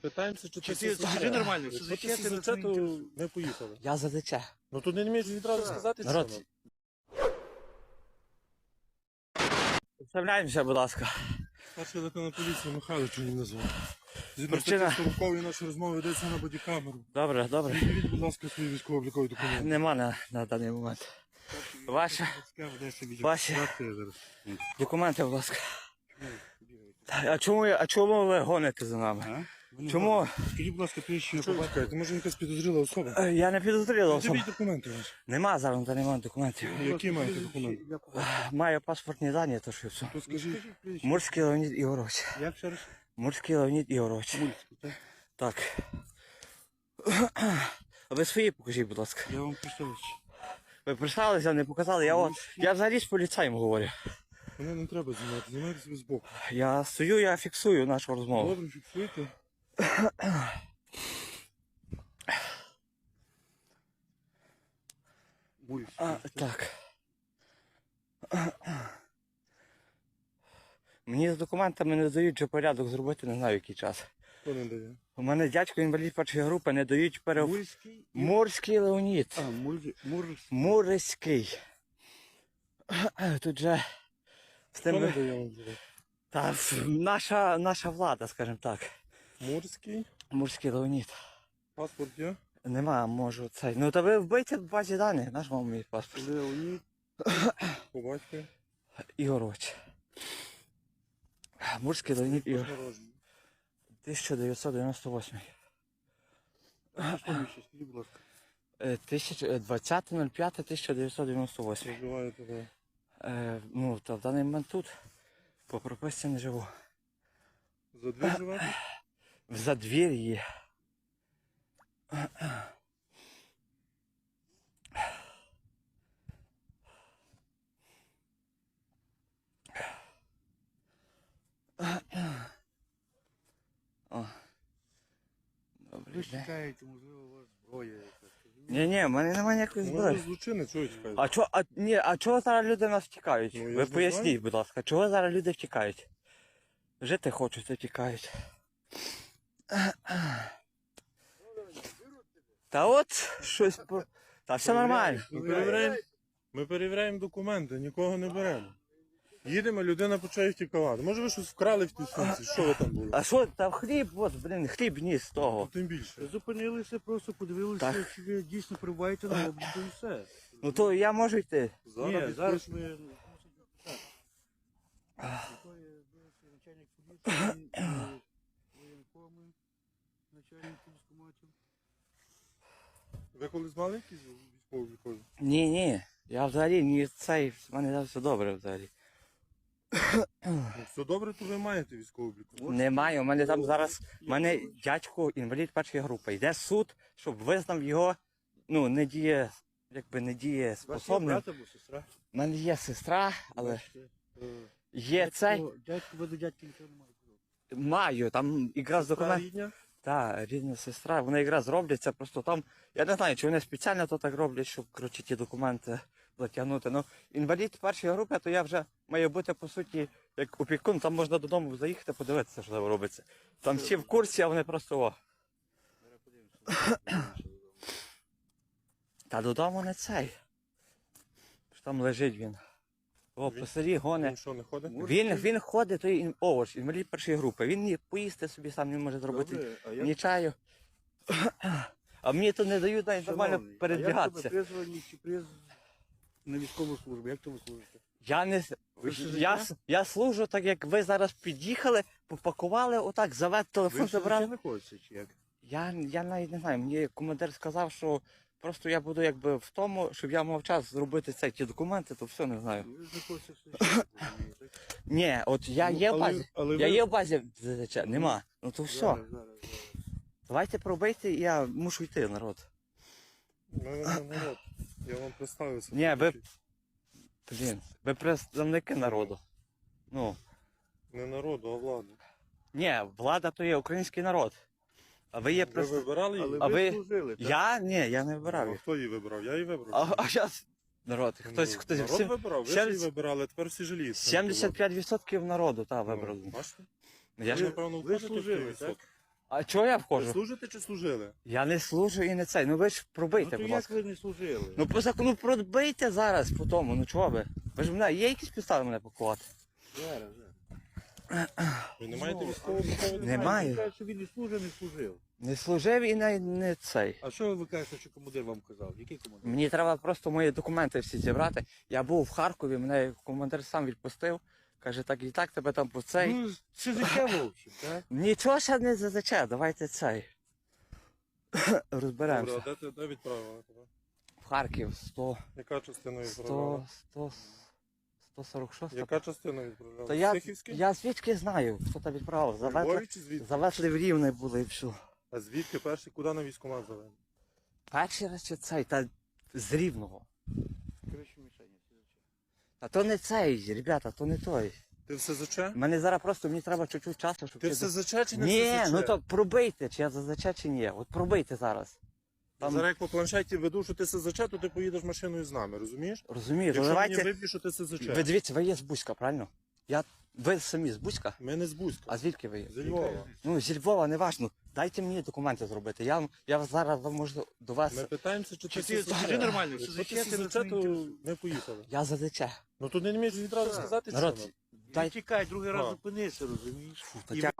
Питаємося, чи Чи ти ти СЗЧ. скажи нормально, Якщо ти нас то ми поїхали. Я за ДЧ. Ну тут не вмієш відразу сказати, Народ. що Представляємося, будь ласка. Старший лейтенант поліції Михайлович мені назвав. Згідно Причина- статті 40 нашої розмови йдеться на бодікамеру. Добре, добре. Відповідь, будь ласка, свої військово-облікові документи. Нема на, на даний момент. Ваші Ваші. документи, будь ласка. А чому, я- а чому ви гоните за нами? Чому? Скажіть, будь ласка, прізвище Що ви чекаєте? Може якась підозріла особа? Е, Я не підозріла особа. Дивіть документи ваші. Нема зараз даний момент документів. Які маєте документи? Маю паспортні дані, то що все. То скажіть. Мурський Леонід Ігорович. Як ще раз? Мурський Леонід Ігорович. Мульський, так? Так. А ви свої покажіть, будь ласка. Я вам представився. Ви представилися, не показали. Я, от, я взагалі з поліцаєм говорю. Мене не треба знімати, знімайте себе збоку. Я стою, я фіксую нашу розмову. Добре, фіксуйте. А, так. Мені з документами не дають вже порядок зробити, не знаю який час. Хто не дає? У мене дядько інвалід першої групи не дають перев... Мульський. і- Мурський Леонід. А, Мурський. Муриський. Тут же з Хто не тим... дає вам? Та наша, наша влада, скажімо так. Мурський, Мурський Леонід. паспорт є? Нема, можу цей. Ну та ви вбийте в базі даних, наш вам мій паспорт. Леонід. По батькові. Ігорович. Мурський Леонід Ігор. Народження. 1998. Що ми ще? Скажіть, будь ласка. Е, е, 20.05.1998. Проживаєте ви. Е, ну, та в даний момент тут по прописці не живу. За дві живете? В задвір'ї. О. Добре. Ви чекаєте, можливо, у вас зброя якась. Ні, ні, в мене немає ніякої Ну, ви зброї. чого чекаєте? А чо, а, ні, а чого зараз люди нас втікають? Ну, я Ви ж не поясніть, знаю. будь ласка, чого зараз люди втікають? Жити хочуть, а втікають. Та от щось по. Та все нормально. Ми перевіряємо, ми перевіряємо документи, нікого не беремо. Їдемо, людина почає втікати. Може ви щось вкрали в тій сумці? Що ви там були? А що, та хліб, от, блін, хліб ніс з того. Ну, Тим більше. Зупинилися, просто подивилися, Так. чи ви дійсно перебуваєте на обліку і все. Ну то я можу йти. Зараз Ні, зараз ми... Так. Начальник поліції, і начальник військкоматів. Ви колись мали якісь військові військові? Ні, ні. Я взагалі ні цей, в мене все добре взагалі. Ну, все добре, то ви маєте військову обліку. Немає, у мене там зараз, у мене дядько інвалід першої групи. Йде суд, щоб визнав його, ну, не діє, якби не діє У вас є способним. брат або сестра? У мене є сестра, але е, є цей. дядько- ви до дядька нічого не маєте. Маю, там якраз документ. рідня? Так, рідна сестра, вони якраз роблять це, просто там. Я не знаю, чи вони спеціально то так роблять, щоб коротше, ті документи затягнути. Ну, інвалід першої групи, то я вже маю бути по суті як опікун, там можна додому заїхати, подивитися, що там робиться. Там всі в курсі, а вони просто о. Та додому не цей. Там лежить він. О, по селі гоне. Він що, не ходить? Він, він ходить, той ін- овоч, інвалід першої групи. Він ні поїсти собі сам не може зробити. Добре, а як Ні чаю. А мені тут не дають навіть нормально Шановний, передвігатися. А як тебе призвані чи приз на військову службу? Як то ви служите? Я не с- Ви я, життя? с- я служу так, як ви зараз під'їхали, попакували, отак, завет телефон забрали. знаходитеся чи як? Я, я навіть не знаю. Мені командир сказав, що просто я буду якби в тому, щоб я мав час зробити ці ті документи, то все не знаю. Ви розумієте? Ні, от я Ну, є в але- базі. але Я ви- є в базі ЗЗЧ, нема. Ну то все. Зараз, зараз, зараз. Давайте пробийте, і я мушу йти, народ. Ми не народ. Я вам представився. Ні, ви- Блін, ви представники народу. Ну. Не народу, а влади. Ні, влада то є український народ. А ви є Ви просто. вибирали її? Але А ви ви- служили, так? Я? Ні, я не вибирав А їх. хто її вибрав? Я її вибрав. А, а зараз. Народ, хтось, Ну, хтось. Народ вибирав, ви ж 70 її вибирали, тепер всі жаліють. 75% народу, так, Ну, вибрали. Бачите? Я Ви, ж... напевно, ви входите в служили, той так? відсоток. А чого я Ви входжу? служите чи служили? Я не служу і не цей. Ну ви ж Ну пробийте, то будь як ласка. ви не служили? Ну по закону пробийте зараз по тому. Ну чого ви? Ви ж мене, є якісь підстави мене пакувати? Зараз, зараз. Ви не маєте Ну, військового облікового Немає. Він каже, що він не служив, не служив. Не служив і не, не цей. А що ви кажете, що командир вам казав? Який командир? Мені треба просто мої документи всі зібрати. Я був в Харкові, мене командир сам відпустив. Каже, так і так тебе там по цей. Ну, це життя вовчим, так? Нічого ще не зазначає, давайте цей. Добре, Розберемося. а де, ти- де відправили тебе? В Харків 100, Яка частина відправляла? 100, 100, 146. Яка частина відправляла? Я, я звідки знаю, хто там відправив. Завезли, Львові чи звідки? завезли в Рівне було і все. А звідки перший, куди на військкомат завели? Перший раз чи цей, та з Рівного. Та то не цей, ребята, то не той. Ти все ЗЧ? Мене зараз просто мені треба чуть-чуть часу, щоб Ти все до- чи не Ні, ну то пробийте, чи я зазначаю, чи ні. От пробийте зараз. Там- Зараз як по планшеті веду, що ти СЗЧ, то ти поїдеш машиною з нами, розумієш? Розумію, Якщо мені давайте. виб'єш, що ти СЗЧ. Ви дивіться, ви є з Бузька, правильно? Я... Ви самі з Бузька? Ми не з Бузька, А звідки ви є? з Львова. Ну, зі Львова, не важно. Дайте мені документи зробити. Я, я зараз вам можу до вас. Ми питаємося, чи ти Чи ти СЗЧ. скажи нормально, Якщо СЗЧ ти ти СЗЧ, то ми поїхали. Я за ДЧ. Ну то не вмієш відразу сказати, що Народ. Дай- Не тікай, другий раз зупинися, розумієш? та І тя-